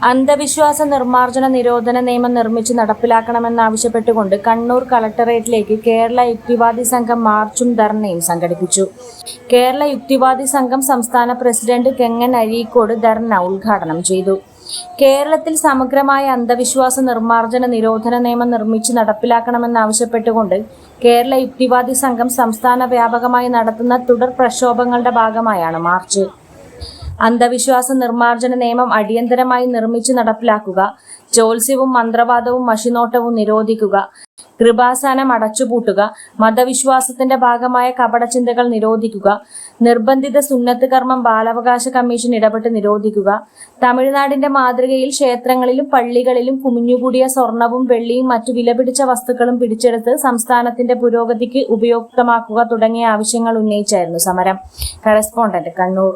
അന്ധവിശ്വാസ നിർമ്മാർജന നിരോധന നിയമം നിർമ്മിച്ച് നടപ്പിലാക്കണമെന്നാവശ്യപ്പെട്ടുകൊണ്ട് കണ്ണൂർ കളക്ടറേറ്റിലേക്ക് കേരള യുക്തിവാദി സംഘം മാർച്ചും ധർണയും സംഘടിപ്പിച്ചു. കേരള യുക്തിവാദി സംഘം സംസ്ഥാന പ്രസിഡന്റ് കെങ്ങൻ അഴീക്കോട് ധർണ ഉദ്ഘാടനം ചെയ്തു. കേരളത്തിൽ സമഗ്രമായ അന്ധവിശ്വാസ നിർമ്മാർജന നിരോധന നിയമം നിർമ്മിച്ച് നടപ്പിലാക്കണമെന്നാവശ്യപ്പെട്ടുകൊണ്ട് കേരള യുക്തിവാദി സംഘം സംസ്ഥാന വ്യാപകമായി നടത്തുന്ന തുടർ പ്രക്ഷോഭങ്ങളുടെ ഭാഗമായാണ് മാർച്ച്. അന്ധവിശ്വാസ നിർമ്മാർജന നിയമം അടിയന്തരമായി നിർമ്മിച്ചു നടപ്പിലാക്കുക ജോത്സ്യവും മന്ത്രവാദവും മഷിനോട്ടവും നിരോധിക്കുക കൃപാസനം അടച്ചുപൂട്ടുക മതവിശ്വാസത്തിന്റെ ഭാഗമായ കപടചിന്തകൾ നിരോധിക്കുക നിർബന്ധിത സുന്നത്ത് കർമ്മം ബാലാവകാശ കമ്മീഷൻ ഇടപെട്ട് നിരോധിക്കുക തമിഴ്നാടിന്റെ മാതൃകയിൽ ക്ഷേത്രങ്ങളിലും പള്ളികളിലും കുമിഞ്ഞുകൂടിയ സ്വർണവും വെള്ളിയും മറ്റു വിലപിടിച്ച വസ്തുക്കളും പിടിച്ചെടുത്ത് സംസ്ഥാനത്തിന്റെ പുരോഗതിക്ക് ഉപയുക്തമാക്കുക തുടങ്ങിയ ആവശ്യങ്ങൾ ഉന്നയിച്ചായിരുന്നു സമരം. കറസ്പോണ്ടന്റ് കണ്ണൂർ.